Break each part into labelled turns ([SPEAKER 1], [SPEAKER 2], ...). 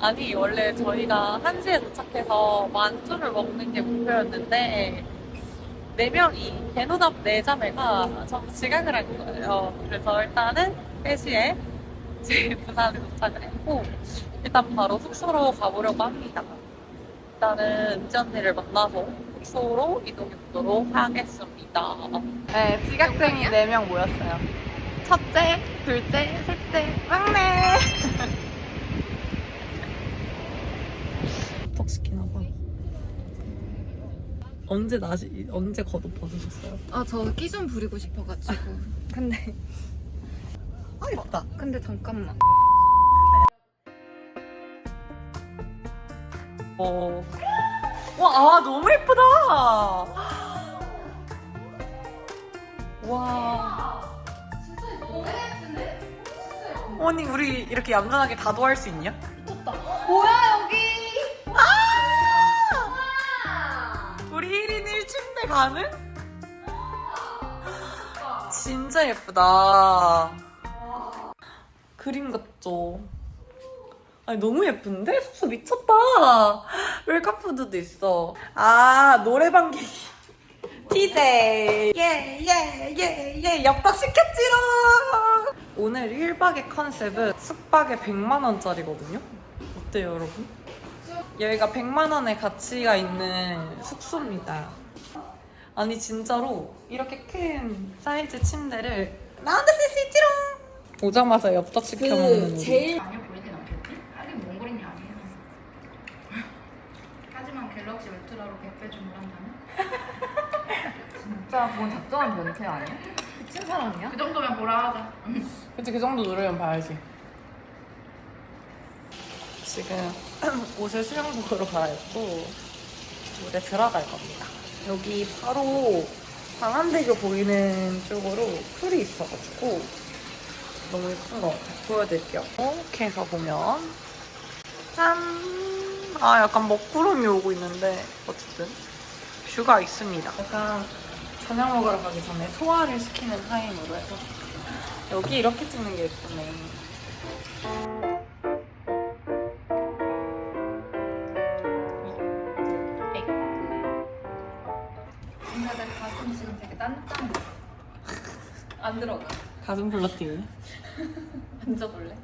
[SPEAKER 1] 아니, 원래 저희가 1시에 도착해서 만두를 먹는 게 목표였는데, 4명이, 개노답 4자매가 전부 지각을 한 거예요. 그래서 일단은 3시에 이제 부산에 도착을 했고, 일단 바로 숙소로 가보려고 합니다. 일단은 은지 언니를 만나서 숙소로 이동해보도록 하겠습니다. 네, 지각쟁이 4명 모였어요. 첫째, 둘째, 셋째, 막내! 떡시키나 봐. 언제 나시, 언제 겉옷 벗으셨어요?
[SPEAKER 2] 아, 저 끼 좀 부리고 싶어가지고. 근데,
[SPEAKER 1] 아, 예쁘다.
[SPEAKER 2] 근데 잠깐만.
[SPEAKER 1] 어. 와, 아, 너무 예쁘다! 와. 언니, 우리 이렇게 얌전하게 다도할 수 있냐? 가능? 진짜 예쁘다. 그림 같죠? 아니, 너무 예쁜데? 숙소 미쳤다. 웰컴푸드도 있어. 아, 노래방 계기. TJ. 예, 예, 예, 예. 엽떡 시켰지롱. 오늘 1박의 컨셉은 숙박에 100만원짜리거든요? 어때요, 여러분? 여기가 100만 원의 가치가 있는 숙소입니다. 아니 진짜로 이렇게 큰 사이즈 침대를 나 혼자 쓸수 있지롱. 오자마자 엽떡 시켜 먹는 우리.
[SPEAKER 2] 제일
[SPEAKER 3] 아니요 보이진 않겠지? 하긴 몽골인이 아니에요. 하지만 갤럭시 울트라로 100배 주문한다면?
[SPEAKER 2] 진짜 그건 작정한 변태 아니야? 미친 사람이야?
[SPEAKER 3] 그 정도면 보라 하자.
[SPEAKER 1] 그치 그 정도 누르면 봐야지. 지금 옷을 수영복으로 갈아입고 물에 들어갈 겁니다. 여기 바로 방안대교 보이는 쪽으로 풀이 있어가지고 너무 예쁜 것 같아요. 보여드릴게요. 이렇게 해서 보면 짠! 아 약간 먹구름이 오고 있는데 어쨌든 뷰가 있습니다. 약간 저녁 먹으러 가기 전에 소화를 시키는 타임으로 해서 여기 이렇게 찍는 게 예쁘네.
[SPEAKER 2] 가.
[SPEAKER 1] 가슴 플러팅.
[SPEAKER 2] 만져볼래?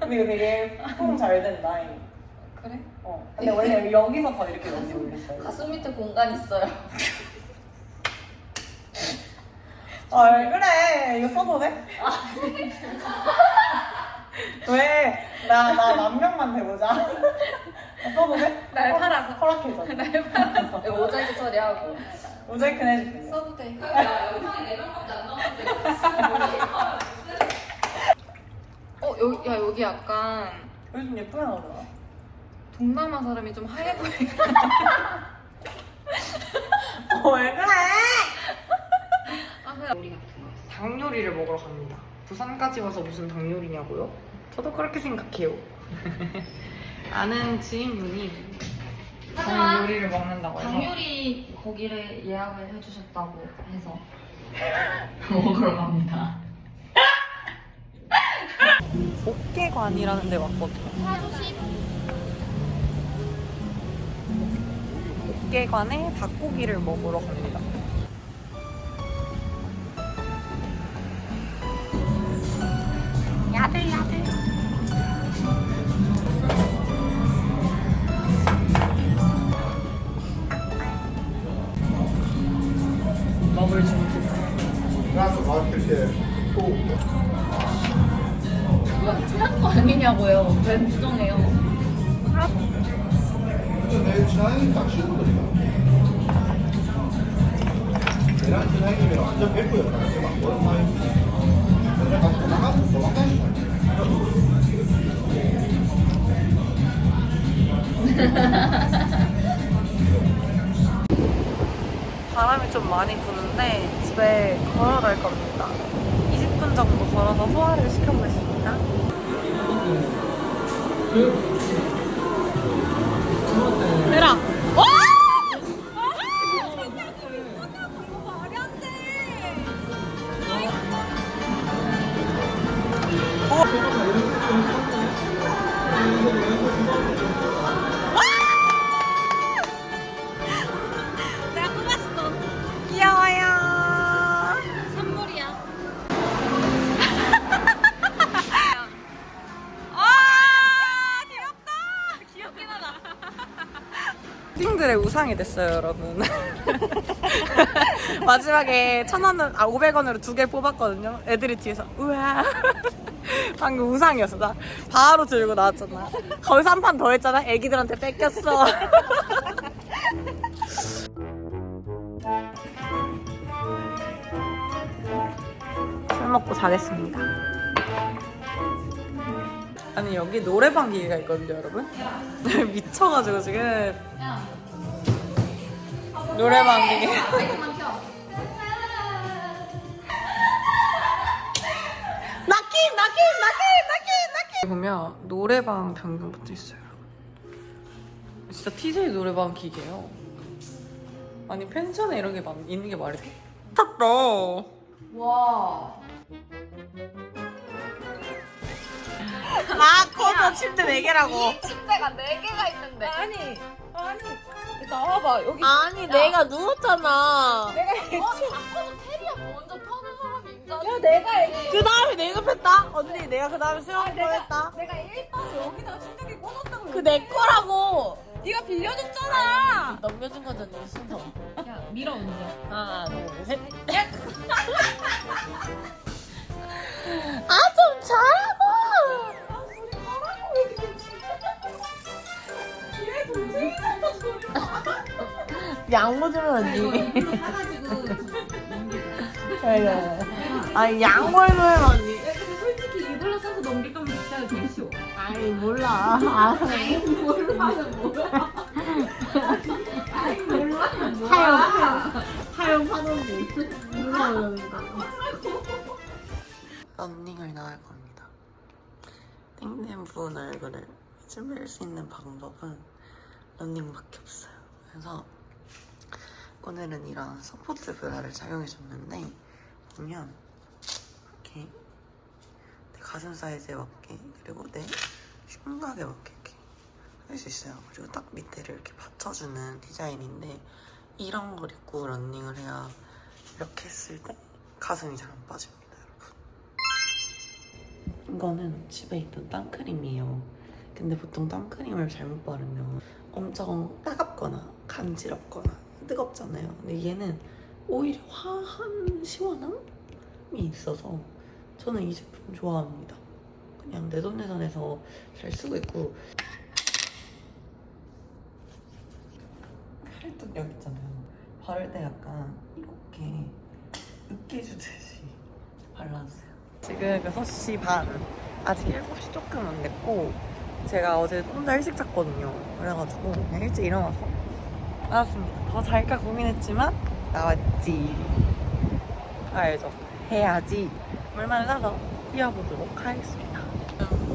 [SPEAKER 1] 근데 이거 되게 폼잘 된다.
[SPEAKER 2] 그래?
[SPEAKER 1] 어. 근데 원래 여기서 더 이렇게 넣지 올렸어요.
[SPEAKER 2] 가슴 밑에 공간 있어요.
[SPEAKER 1] 아, 왜 그래? 이거 써도 돼? 왜? 나, 나 만 명만 돼보자. 아, 써도 돼?
[SPEAKER 2] 날
[SPEAKER 1] 허-
[SPEAKER 2] 팔아서.
[SPEAKER 1] 허락해줘.
[SPEAKER 2] 날 팔아서. 모자이크 처리하고.
[SPEAKER 1] 모자이크는 해줄게.
[SPEAKER 2] 써도 돼. 어, 여기, 야, 여기 약간
[SPEAKER 1] 요즘 예쁘게 나오더라.
[SPEAKER 2] 동남아 사람이 좀 하얘.
[SPEAKER 1] 어, 왜 그래?
[SPEAKER 2] 아, 그냥
[SPEAKER 3] 우리 같은 거.
[SPEAKER 1] 닭 요리를 먹으러 갑니다. 부산까지 와서 무슨 닭 요리냐고요? 저도 그렇게 생각해요. 아는 지인분이 닭 요리를 먹는다고 해서
[SPEAKER 3] 당요리 거기를 예약을 해주셨다고 해서 먹으러 갑니다.
[SPEAKER 1] 옥계관이라는 데 왔거든요. 옥계관에 닭고기를 먹으러 갑니다.
[SPEAKER 2] 아니냐고요. 왜 부정해요?
[SPEAKER 4] 내 지나니까 친구들이야. 얘랑 지나니면 완전 100%였다. 막.
[SPEAKER 1] 바람이 좀 많이 부는데 집에 걸어갈 겁니다. 20분 정도 걸어서 소화를 시켜 해라. 와! 어. 됐어요, 여러분. 마지막에 천 원은 아 500원으로 두 개 뽑았거든요. 애들이 뒤에서 우와. 방금 우상이었어. 나 바로 들고 나왔잖아. 거기서 한 판 더 했잖아. 애기들한테 뺏겼어. 술 먹고 자겠습니다. 아니 여기 노래방 기계가 있거든요, 여러분. 미쳐가지고 지금 노래방 기계. 나킴, 나킴, 나킴, 나킴, 나킴. 보면 노래방 변경부터 있어요, 여러분. 진짜 TJ 노래방 기계예요. 아니 펜션에 이런 게 많- 있는 게 말이 돼? 탔다.
[SPEAKER 3] 와.
[SPEAKER 1] 아, 코너 침대 4개라고.
[SPEAKER 3] 침대가 4개가 있는데.
[SPEAKER 1] 아니, 아니. 나와봐, 여기.
[SPEAKER 5] 아니 내가 누웠잖아.
[SPEAKER 1] 내가
[SPEAKER 3] 어, 바꿔도 테리야 먼저 펴는 사람이 인간.
[SPEAKER 1] 야, 내가 애기.
[SPEAKER 5] 그 다음에 내가 폈다. 언니 내가 그 다음에 수영 했다.
[SPEAKER 1] 내가 1번 여기다가 침대기 꽂았다고.
[SPEAKER 5] 그 내 거라고.
[SPEAKER 1] 네가 빌려줬잖아.
[SPEAKER 5] 넘겨준 거잖아 이 순서.
[SPEAKER 3] 야, 밀어 언제?
[SPEAKER 5] 하나 둘 셋. 아 좀 잘하고. 양보 좀 언니. 그래. 아 양보 좀 언니.
[SPEAKER 3] 근데 솔직히 이불로 싸서 넘길 거면 진짜 되게 쉬워.
[SPEAKER 5] 아이 몰라. 알아서 해. 하영 하영 파동기. 누가 올라온다.
[SPEAKER 1] 런닝을 나갈 겁니다. 땡땡 부은 얼굴을 준비할 수 있는 방법은 런닝밖에 없어요. 그래서 오늘은 이런 서포트 브라를 착용해줬는데 보면 이렇게 내 가슴 사이즈에 맞게 그리고 내 흉곽에 맞게 이렇게 할 수 있어요. 그리고 딱 밑에를 이렇게 받쳐주는 디자인인데 이런 걸 입고 런닝을 해야 이렇게 했을 때 가슴이 잘 안 빠집니다, 여러분. 이거는 집에 있던 땀크림이에요. 근데 보통 땀크림을 잘못 바르면 엄청 따갑거나 간지럽거나 뜨겁잖아요. 근데 얘는 오히려 화한 시원함이 있어서 저는 이 제품 좋아합니다. 그냥 내돈내산해서 잘 쓰고 있고 팔뚝 여기 있잖아요. 바를 때 약간 이렇게 으깨주듯이 발라주세요. 지금 6시 반. 아직 7시 조금 안 됐고 제가 어제 혼자 일찍 잤거든요. 그래가지고 그냥 일찍 일어나서 나왔습니다. 더 잘까 고민했지만 나왔지. 알죠? 해야지. 물만 사서 뛰어보도록 하겠습니다.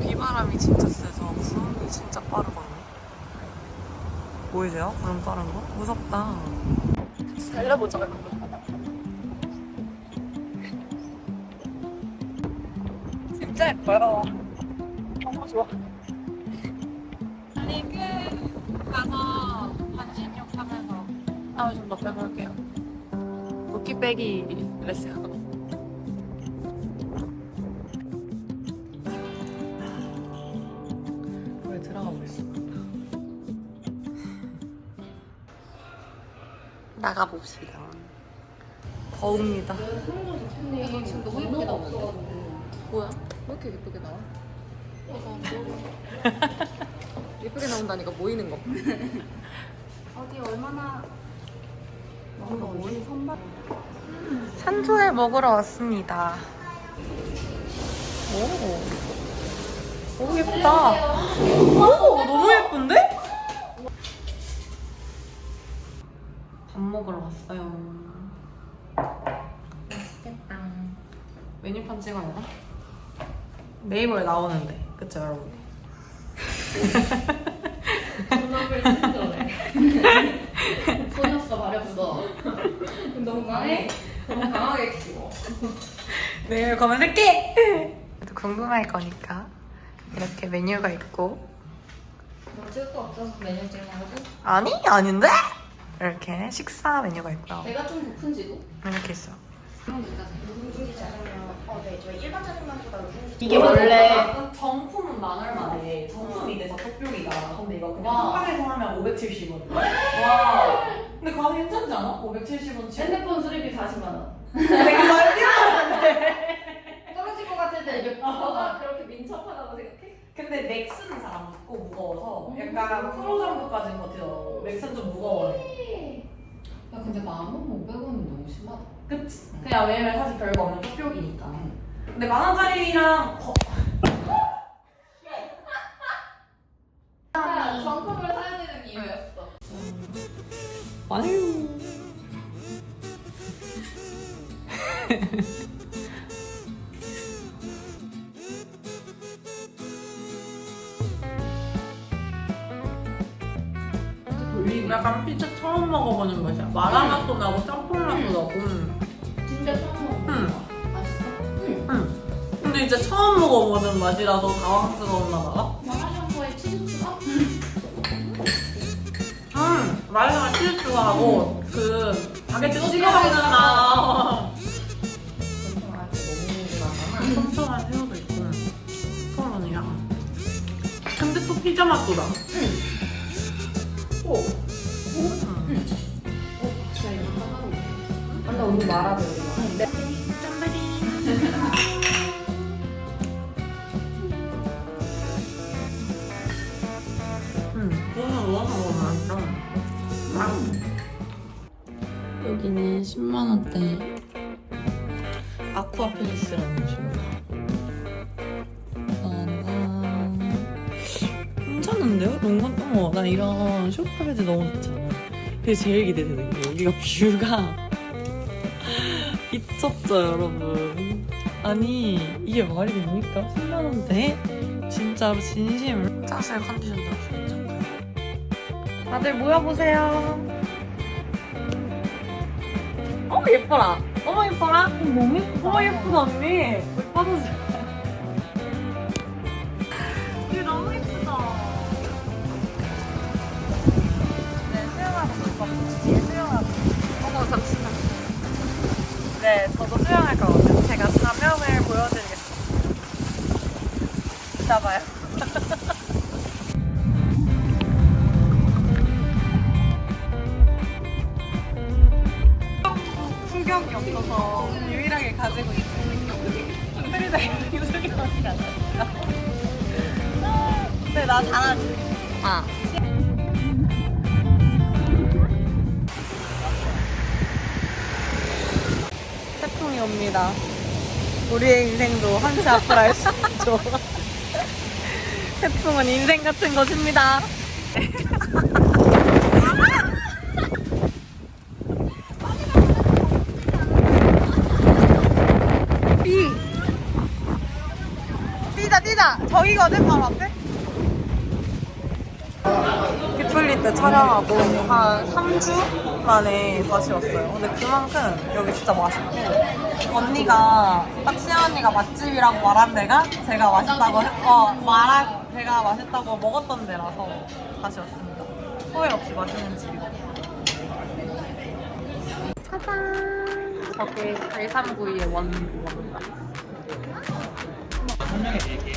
[SPEAKER 1] 비바람이 진짜 세서 구름이 진짜 빠르거든요. 보이세요? 구름 빠른 거? 무섭다. 달려보자. 진짜 예뻐요. 너무 좋아.
[SPEAKER 3] 리그 가서 반신욕 하면서
[SPEAKER 1] 아, 좀더 빼볼게요. 붓기 빼기 그랬어요. 왜 들어가 보겠습니다. 나가 봅시다. 더웁니다.
[SPEAKER 3] 이거 지금 너무 예쁘게 나오는데?
[SPEAKER 1] 뭐야?
[SPEAKER 2] 왜 이렇게 예쁘게 나와? 예쁘게 나온다니까 보이는 거.
[SPEAKER 3] 어디 얼마나.
[SPEAKER 1] 산초에 먹으러 왔습니다. 오, 오 예쁘다. 오, 너무 예쁜데? 밥 먹으러 왔어요.
[SPEAKER 3] 맛있겠다.
[SPEAKER 1] 메뉴판 찍어야 되나? 네이버에 나오는데, 그쵸 여러분?
[SPEAKER 3] 소녀서 마렵어.
[SPEAKER 2] 너무 강해. 너무 강하게 키워.
[SPEAKER 1] 내일! 또 궁금할 거니까 이렇게 메뉴가 있고
[SPEAKER 3] 뭐 찍을 거 없어서 메뉴 찍는 거지?
[SPEAKER 1] 아니 아닌데 이렇게 식사 메뉴가 있고요.
[SPEAKER 3] 내가 좀 고픈지도?
[SPEAKER 1] 이렇게 있어.
[SPEAKER 3] 이게 원래
[SPEAKER 1] 정품은 만 얼마네. 정품이 돼서 토핑이다. 근데 이거 그냥
[SPEAKER 3] 와.
[SPEAKER 1] 한방에서 하면 570원. 와. 근데 가격 괜찮지 않아? 570원 치고.
[SPEAKER 3] 핸드폰 수리비 40만 원.
[SPEAKER 1] 되게 많이
[SPEAKER 3] 떨어질 것 같을 때 이게 너가 그렇게 민첩하다고 생각해?
[SPEAKER 1] 근데 맥스는 잘 안 붙고 무거워서 약간 프로 정도까지는 버텨. 맥스는 좀 무거워.
[SPEAKER 3] 야 근데 만원 500원은 너무 심하다.
[SPEAKER 1] 그치? 그냥 왜냐면 사실 별거 없는 토핑이니까. 근데 만 원짜리랑 거...
[SPEAKER 3] 아, 정품을 사야 되는 이유였어.
[SPEAKER 1] 아유. 약간 피자 처음 먹어보는 맛이야. 마라 맛도 나고 짬뽕 맛도 나고.
[SPEAKER 3] 진짜 처음 먹어본
[SPEAKER 1] 응.
[SPEAKER 3] 거야. 맛있어? 응.
[SPEAKER 1] 응. 근데 이제 처음 먹어보는 맛이라서 당황스러웠나 봐. 음, 마요네즈 치즈 추가하고 그 바게트 찍어 먹는 나. 촘촘한 새우도 있고 스파론이랑. 근데 또 피자 맛도 나. 오. 음.
[SPEAKER 3] 자 이거 하나로.
[SPEAKER 2] 근데 언니 말하고
[SPEAKER 3] 네.
[SPEAKER 1] 응, 여기는 10만 원대 아쿠아 필리스라는 곳입니다. 짠. 괜찮은데요? 농건 어머 나 이런 쇼파베드 너무 좋잖아. 근데 제일 기대되는 게 여기가 뷰가 미쳤죠 여러분. 아니 이게 말이 됩니까? 10만 원대? 진짜로 진심을 짜슬 컨디션도 아주 괜찮고요. 다들 모여보세요. 어 예뻐라. 어머 예뻐라. 너무 예쁘다. 어머 예쁘다 언니. 왜 빠졌어? 이게 너무 예쁘다. 네 수영하고 싶어. 뒤에 수영하고. 어머 잠시만. 네 저도 수영할 거거든요. 제가 사명을 보여드리겠습니다. 이따 봐요. 풍경이 없어서 유일하게 가지고 있는 프리다이빙 수경이 아니었어. 근데 나 잘하지? 아. 태풍이 옵니다. 우리의 인생도 한치 앞을 알 수 있죠. 태풍은 인생 같은 것입니다. 뛰자 저기거든 바로 앞에? 피플리 때 촬영하고 한 3주 만에 다시 왔어요. 근데 그만큼 여기 진짜 맛있고. 언니가 딱 시아 언니가 맛집이라고 말한 데가 제가 맛있다고 해- 어 말한 제가 맛있다고 먹었던 데라서 다시 왔습니다. 후회 없이 맛있는 집이거든요 짜잔. 저게 839의 원입니다 네.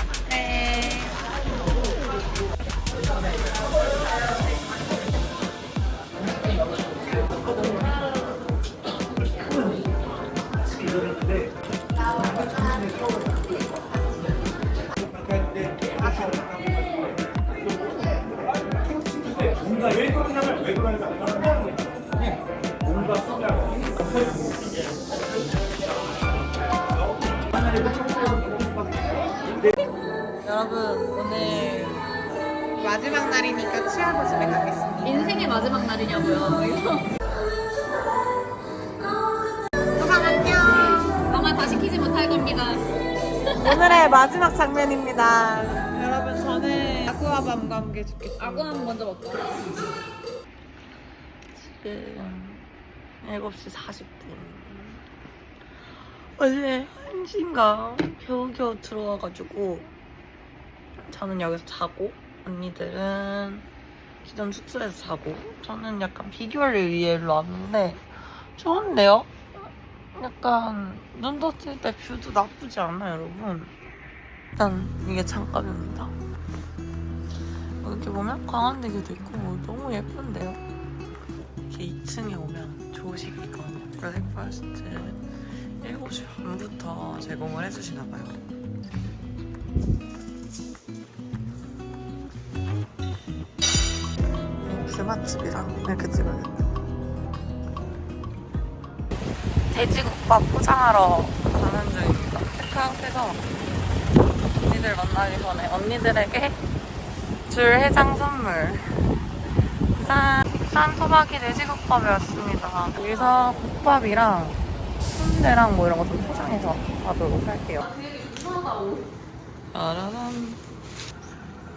[SPEAKER 1] 여러분 오늘 마지막 날이니까 취하고 집에 가겠습니다.
[SPEAKER 3] 인생의 마지막 날이냐고요.
[SPEAKER 1] 수강 안녕.
[SPEAKER 3] 아마 다시 키지 못할 겁니다.
[SPEAKER 1] 오늘의 마지막 장면입니다. 여러분 저는 아쿠아밤과 함께 죽겠습니다.
[SPEAKER 3] 아구함 먼저 먹자.
[SPEAKER 1] 지금 7시 40분. 어제 1시인가 겨우겨우 들어와가지고 저는 여기서 자고 언니들은 기존 숙소에서 자고 저는 약간 비교를 위해 일로 왔는데 좋은데요? 약간 눈 떴을 때 뷰도 나쁘지 않아요 여러분. 일단 이게 창가입니다. 이렇게 보면 광안대교도 있고 너무 예쁜데요? 이렇게 2층에 오면 조식이 있거든요. 브레이크파스트. 7시 반부터 제공을 해주시나 봐요 뷰맛집이랑 이렇게 찍어야겠다. 돼지국밥 포장하러 가는 중입니다. 체크아웃해서 언니들 만나기 전에 언니들에게 줄 해장 선물. 짠! 짠 토박이 돼지국밥이었습니다. 여기서 국밥이랑 순대랑 뭐 이런 거 좀 포장해서 가도록 할게요. 짜라란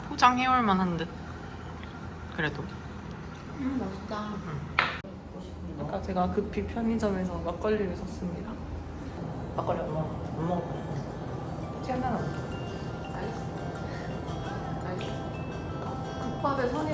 [SPEAKER 1] 포장해올 만한 듯 그래도
[SPEAKER 3] 음 맛있다.
[SPEAKER 1] 아까 제가 급히 편의점에서 막걸리를 샀습니다 막걸리 안 먹어 안 먹어 체한잔
[SPEAKER 3] 맛있어. 맛있어. 국밥에 선